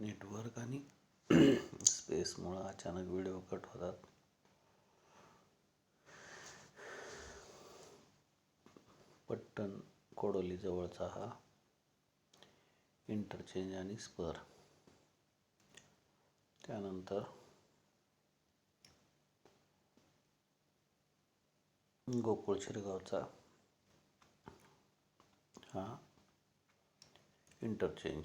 Network आणि स्पेसमुळं अचानक video cut होतात. पट्टण कोडोलीजवळचा हा इंटरचेंज आणि स्पर त्यानंतर गोकुळ शिरगावचा हा इंटरचेंज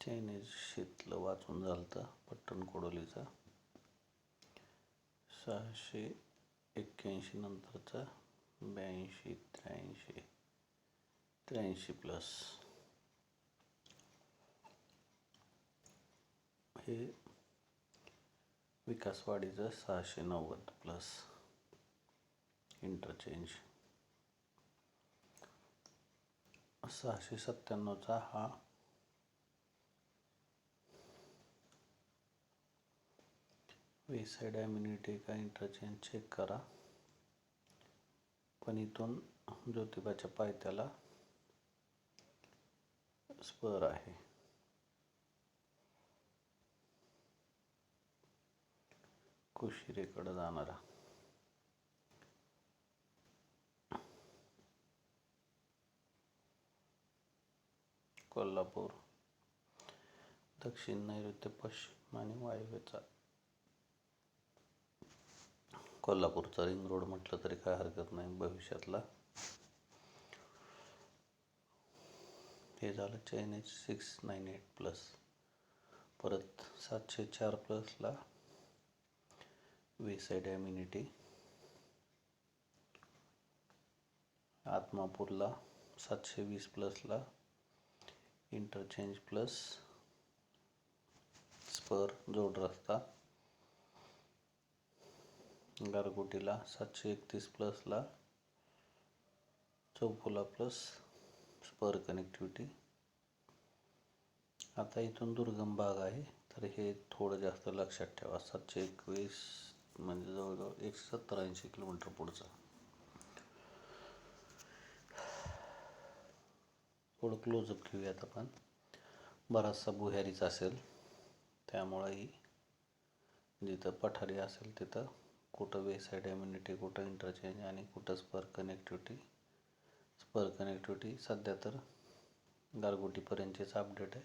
चायनीज शीतलं वाचून झालं तर पट्टण कोडोलीचा. सहाशे एक्क्याऐंशी नंतरचा ब्याऐंशी त्र्याऐंशी त्र्याऐंशी प्लस हे विकासवाडीचं सहाशे नव्वद प्लस इंटरचेंज सहाशे सत्त्याण्णवचा हा वेसाईड ॲम्युनिटी का इंटरचेंज चेक करा. पण इथून ज्योतिबाच्या पायथ्याला स्पर आहे. कुशिरेकडं जाणारा. कोल्हापूर दक्षिण नैऋत्य पश्चिम आणि वायव्यचा कोल्हापूरचा रिंग रोड म्हटलं तरी काय हरकत नाही भविष्यातला. हे झालं chainage six nine eight plus परत सातशे चार प्लसला वेसाईड ॲम्युनिटी आत्मापूरला सातशे वीस प्लसला इंटरचेंज प्लस स्पर जोड रस्ता. गारगोटीला सातशे एकतीस प्लसला चौफुला प्लस स्पर कनेक्टिव्हिटी आता इथून दुर्गम भाग आहे तर हे थोडं जास्त लक्षात ठेवा. सातशे एकवीस म्हणजे जवळजवळ एकशे सत्तर ऐंशी किलोमीटर पुढचं. थोडं क्लोजअप घेऊयात आपण. बराचसा बुहारीच असेल त्यामुळंही जिथं पठारी असेल तिथं कुठं वेसाईड ॲम्युनिटी कुठं इंटरचेंज आणि कुठं स्पर कनेक्टिव्हिटी स्पर कनेक्टिव्हिटी सध्या तर गारगोटीपर्यंतचेच अपडेट आहे.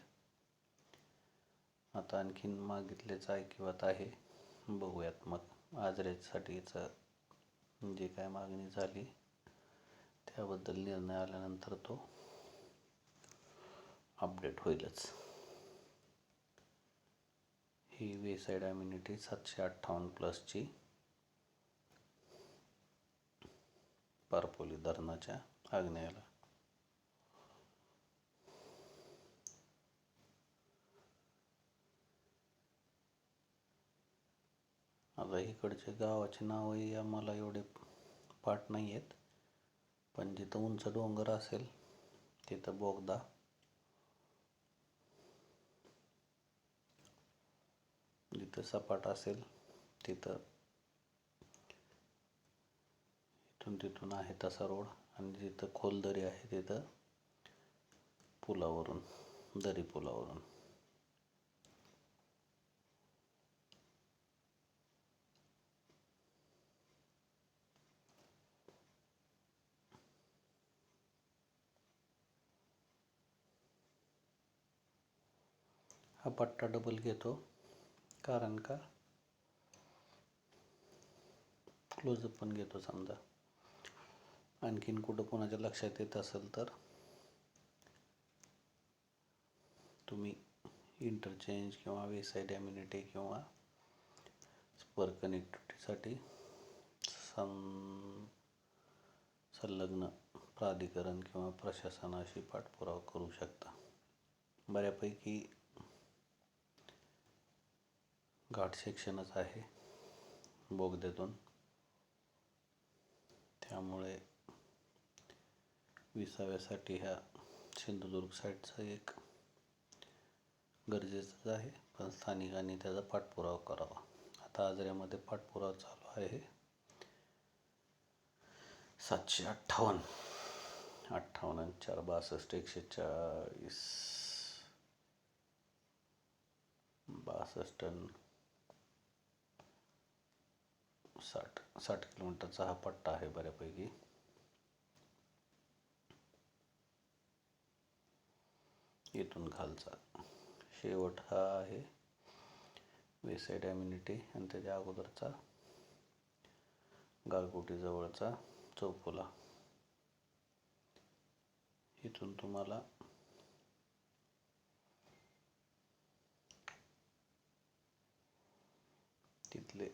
आता आणखीन मागितलेच ऐकिवात आहे. बघूयात मग. आजरेजसाठीचं जे काय मागणी झाली त्याबद्दल निर्णय आल्यानंतर तो अपडेट होईलच. ही वेसाईड ॲम्युनिटी सातशे अठ्ठावन्न प्लसची पारपोली धरणाच्या आग्नेयाला. आता इकडचे गावाचे नावही आम्हाला एवढे पाठ नाही आहेत पण जिथं उंच डोंगर असेल तिथं बोगदा. जिथं सपाट असेल तिथं इथून तिथून आहे तसा रोड आणि जिथं खोल दरी आहे तिथं पुलावरून दरी पुलावरून. हा पट्टा डबल घेतो कारण का? क्लोजअप पण घेतो समजा. आणखीन कुठं कोणाच्या लक्षात येत असेल तर तुम्ही इंटरचेंज किंवा वेसाईड ॲम्युनिटी किंवा स्पर कनेक्टिव्हिटीसाठी सं संलग्न प्राधिकरण किंवा प्रशासनाशी पाठपुरावा करू शकता. बऱ्यापैकी घाट सेक्शनच आहे बोगद्यातून. त्यामुळे विसाव्यासाठी ह्या सिंधुदुर्ग साईडचा एक गरजेचंच आहे. पण स्थानिकांनी त्याचा पाठपुरावा करावा. आता आजऱ्यामध्ये पाठपुरावा चालू आहे. सातशे अठ्ठावन्न. अठ्ठावन्न चार बासष्ट. एकशे चाळीस. बासष्ट टन साठ. साठ किलोमीटरचा हा पट्टा आहे बऱ्यापैकी. इथून खालचा. शेवट हा आहे वेसाईड ॲम्युनिटी आणि त्याच्या अगोदरचा गाळकोटीजवळचा चौफुला इथून तुम्हाला तिथले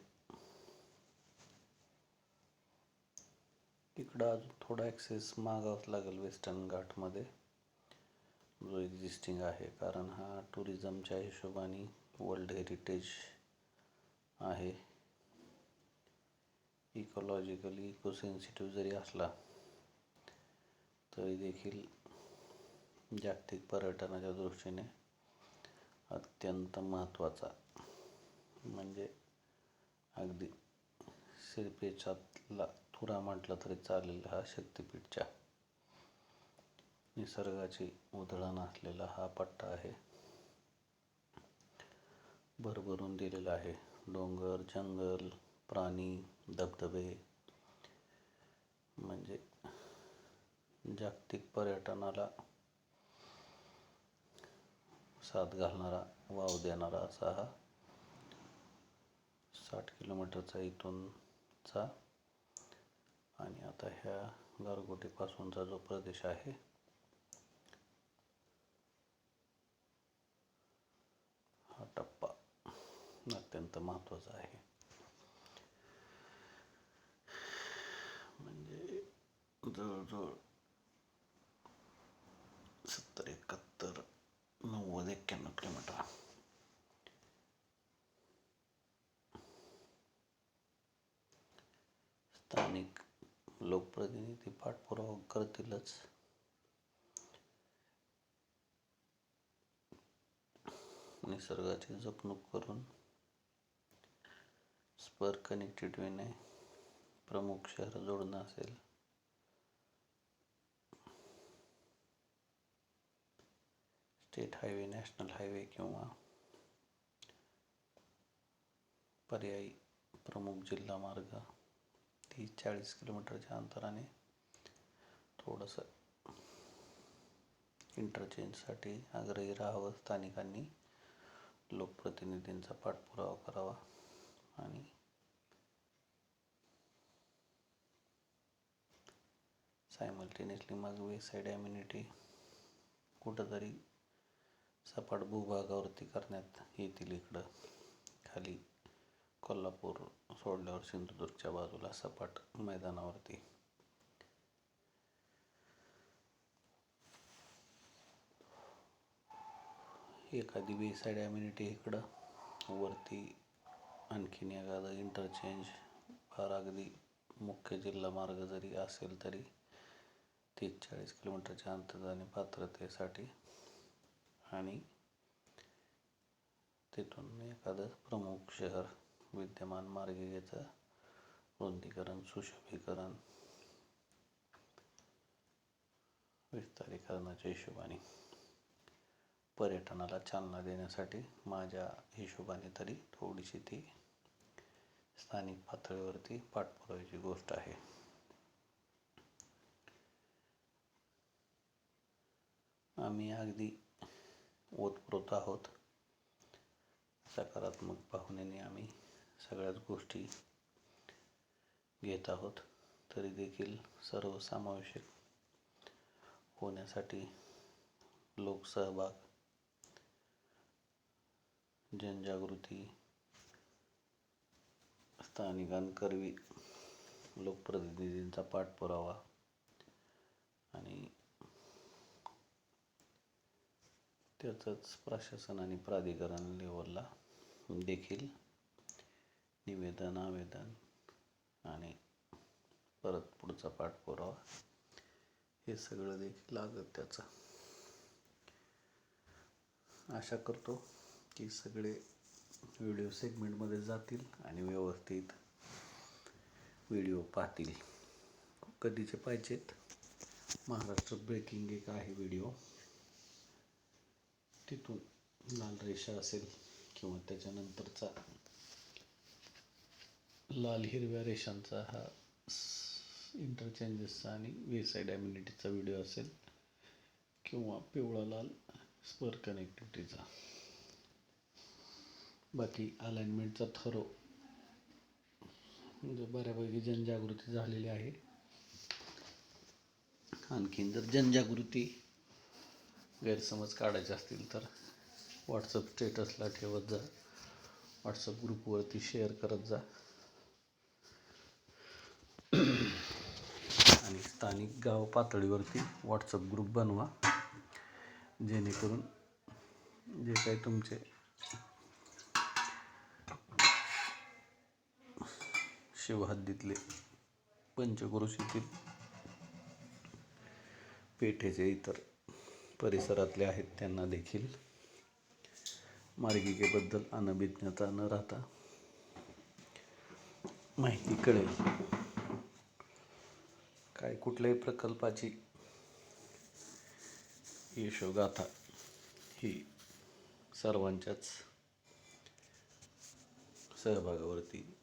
इकडं अजून थोडा ॲक्सेस मागावंच लागेल वेस्टर्न घाटमध्ये. जो एक्झिस्टिंग आहे. कारण हा टुरिझमच्या हिशोबाने वर्ल्ड हेरिटेज आहे. इकोलॉजिकली इको सेन्सिटिव्ह जरी असला तरी देखील जागतिक पर्यटनाच्या दृष्टीने अत्यंत महत्त्वाचा. म्हणजे अगदी शिरपेचातला थुरा म्हटलं तरी चालेल हा शक्तिपीठच्या. निसर्गाची उधळण असलेला हा पट्टा आहे. भरभरून दिलेला आहे. डोंगर जंगल प्राणी धबधबे. म्हणजे जागतिक पर्यटनाला साथ घालणारा वाव देणारा असा हा साठ किलोमीटरचा इथूनचा आणि आता ह्या गारगोटीपासूनचा जो प्रदेश आहे हा टप्पा अत्यंत महत्त्वाचं आहे. म्हणजे जवळजवळ सत्तर एकाहत्तर नव्वद एक्क्याण्णव किलोमीटर. स्थानिक लोकप्रतिनिधी पाठपुरावा करतीलच. निसर्गाची जपणूक करून स्पर कनेक्टिव्हिटीने प्रमुख शहर जोडणं असेल. स्टेट हायवे नॅशनल हायवे किंवा पर्यायी प्रमुख जिल्हा मार्ग. तीस चाळीस किलोमीटरच्या अंतराने थोडंसं इंटरचेंजसाठी आग्रही राहावं. स्थानिकांनी लोकप्रतिनिधींचा पाठपुरावा करावा. आणि सायमल्टेनियसली मग वेसाईड ॲम्युनिटी कुठंतरी सपाट भूभागावरती करण्यात येतील इकडं. खाली कोल्हापूर सोडल्यावर सिंधुदुर्गच्या बाजूला सपाट मैदानावरती. एखादी वेसाईड साईड ॲम्युनिटी इकडं वरती आणखीन एखादं इंटरचेंज फार अगदी मुख्य जिल्हा मार्ग जरी असेल तरी तीस चाळीस किलोमीटरच्या अंतराने पात्रतेसाठी आणि तिथून एखादं प्रमुख शहर विद्यमान मार्गिकेचं रुंदीकरण सुशोभीकरण विस्तारीकरणाच्या हिशोबाने पर्यटनाला चालना देण्यासाठी माझ्या हिशोबाने तरी थोडीशी ती स्थानिक पातळीवरती पाठपुराव्याची गोष्ट आहे. आम्ही अगदी ओतप्रोत आहोत. सकारात्मक पाहुण्याने आम्ही सगळ्याच गोष्टी घेत आहोत. तरी देखील सर्वसमावेशक होण्यासाठी लोकसहभाग जनजागृती स्थानिकांकरवी लोकप्रतिनिधींचा पाठपुरावा. आणि त्याचंच प्रशासन आणि प्राधिकरण लेवलला देखील निवेदन आवेदन आणि परत पुढचा पाठपुरावा. हे सगळं देखील लागत त्याचं. आशा करतो की सगळे व्हिडिओ सेगमेंटमध्ये जातील आणि व्यवस्थित व्हिडिओ पाहतील. कधीचे पाहिजेत? महाराष्ट्र ब्रेकिंग एक आहे व्हिडिओ. तिथून लाल रेषा असेल किंवा त्याच्यानंतरचा लाल हिरव्या रेषांचा हा इंटरचेंजेसचा आणि वेसाईड ॲम्युनिटीचा व्हिडिओ असेल किंवा पिवळा लाल स्पर कनेक्टिव्हिटीचा बाकी अलाइनमेंटचा थरो. म्हणजे बऱ्यापैकी जनजागृती झालेली आहे. आणखीन जर जनजागृती गैरसमज काढायचे असतील तर व्हॉट्सअप स्टेटसला ठेवत जा. व्हॉट्सअप ग्रुपवरती शेअर करत जा. आणि स्थानिक गाव पातळीवरती व्हॉट्सअप ग्रुप बनवा. जेणेकरून जे काही तुमचे शिवहद्दीतले पंचक्रोशीतील पेठेचे इतर परिसरातले आहेत त्यांना देखील मार्गिकेबद्दल अनभिज्ञता न राहता माहिती कळेल. काय कुठल्याही प्रकल्पाची यशोगाथा ही सर्वांच्याच सहभागावरती